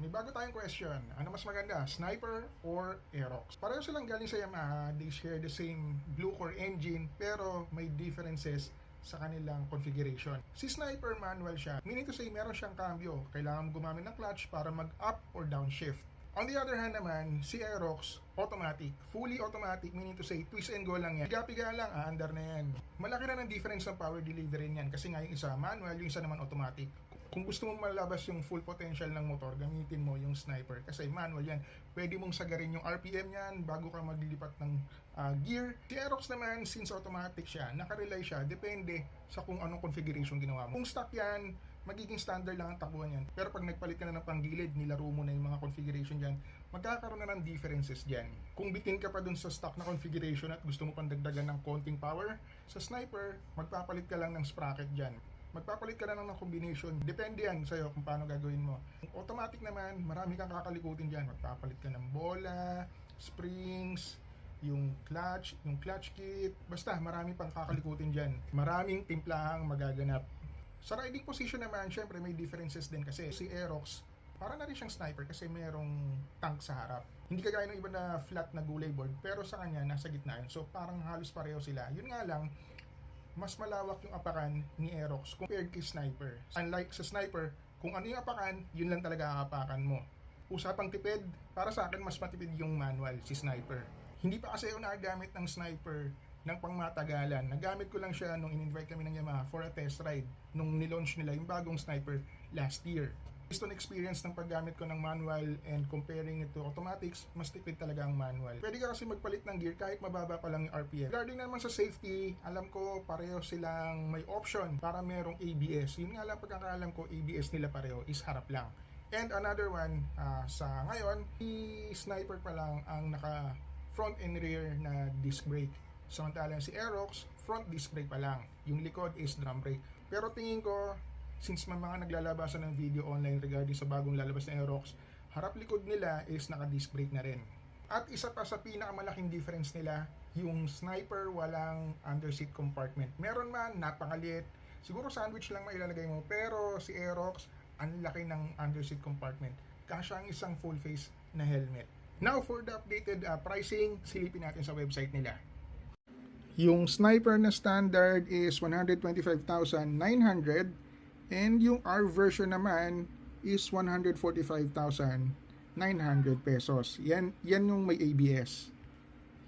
may bago tayong question. Ano mas maganda, Sniper or Aerox? Pareho silang galing sa Yamaha. They share the same blue core engine pero may differences sa kanilang configuration. Si Sniper manual siya, meaning to say meron siyang cambio. Kailangan mo gumamit ng clutch para mag-up or down shift. On the other hand naman, si Aerox, automatic. Fully automatic, meaning to say, twist and go lang yan. Piga-piga lang, aandar na yan. Malaki na ng difference ng power delivery niyan kasi nga yung isa manual, yung isa naman automatic. Kung gusto mong malabas yung full potential ng motor, gamitin mo yung sniper kasi manual yan. Pwede mong sagarin yung RPM yan bago ka maglilipat ng ah, gear. Si Aerox naman, since automatic siya, nakarely siya, depende sa kung anong configuration ginawa mo. Kung stock yan, magiging standard lang ang takbuhan yan. Pero pag nagpalit ka na ng panggilid, nilaro mo na yung mga configuration dyan, magkakaroon na ng differences dyan. Kung bitin ka pa dun sa stock na configuration at gusto mo pang dagdagan ng konting power, sa sniper, magpapalit ka lang ng sprocket dyan. Magpapalit ka lang ng combination. Depende yan sa'yo kung paano gagawin mo. Automatic naman, marami kang kakalikutin dyan. Magpapalit ka ng bola, springs, yung clutch, yung clutch kit, basta marami pang kakalikutin dyan. Maraming timplahang magaganap. Sa riding position naman, syempre may differences din kasi si Aerox, para na rin siyang sniper kasi merong tank sa harap. Hindi kagaya ng iba na flat na gulay board, pero sa kanya nasa gitna yun. So parang halos pareho sila. Yun nga lang, mas malawak yung apakan ni Aerox compared kay Sniper. Unlike sa Sniper, kung ano yung apakan, yun lang talaga ang apakan mo. Usapang tipid, para sa akin mas matipid yung manual, si Sniper. Hindi pa kasi ako nagagamit ng Sniper ng pangmatagalan. Nagamit ko lang siya nung in-invite kami ng Yamaha for a test ride nung nilaunch nila yung bagong Sniper last year. Based on experience ng paggamit ko ng manual and comparing it to automatics, mas tipid talaga ang manual. Pwede ka kasi magpalit ng gear kahit mababa pa lang yung RPM. Regarding naman sa safety, alam ko pareho silang may option para merong ABS. Yun nga lang pagkakaalam ko, ABS nila pareho is harap lang. And another one, ah, sa ngayon, Sniper pa lang ang naka front and rear na disc brake. Samantalang si Aerox, front disc brake pa lang. Yung likod is drum brake. Pero tingin ko, since may mga naglalabasan ng video online regarding sa bagong lalabas na Aerox, harap likod nila is naka-disc brake na rin. At isa pa sa pinakamalaking difference nila, yung sniper walang underseat compartment. Meron man, napakaliit. Siguro sandwich lang mailalagay mo. Pero si Aerox, ang laki ng underseat compartment. Kasya ang isang full face na helmet. Now for the updated uh, pricing, silipin natin sa website nila. Yung sniper na standard is 125,900 and yung R version naman is 145,900 pesos. Yan, yan yung may ABS.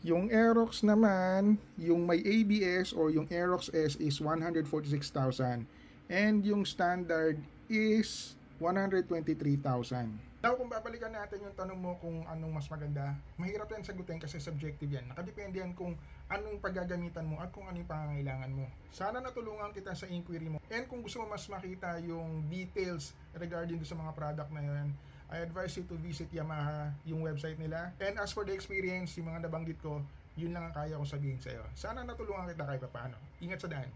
Yung Aerox naman, yung may ABS or yung Aerox S is 146,000 and yung standard is 123,000. Now, kung babalikan natin yung tanong mo kung anong mas maganda, mahirap yan sagutin kasi subjective yan. Nakadepende yan kung anong paggagamitan mo at kung ano yung pangangailangan mo. Sana natulungan kita sa inquiry mo. And kung gusto mo mas makita yung details regarding sa mga product na yun, I advise you to visit Yamaha, yung website nila. And as for the experience, yung mga nabanggit ko, yun lang ang kaya kong sabihin sa'yo. Sana natulungan kita kahit paano. Ingat sa daan.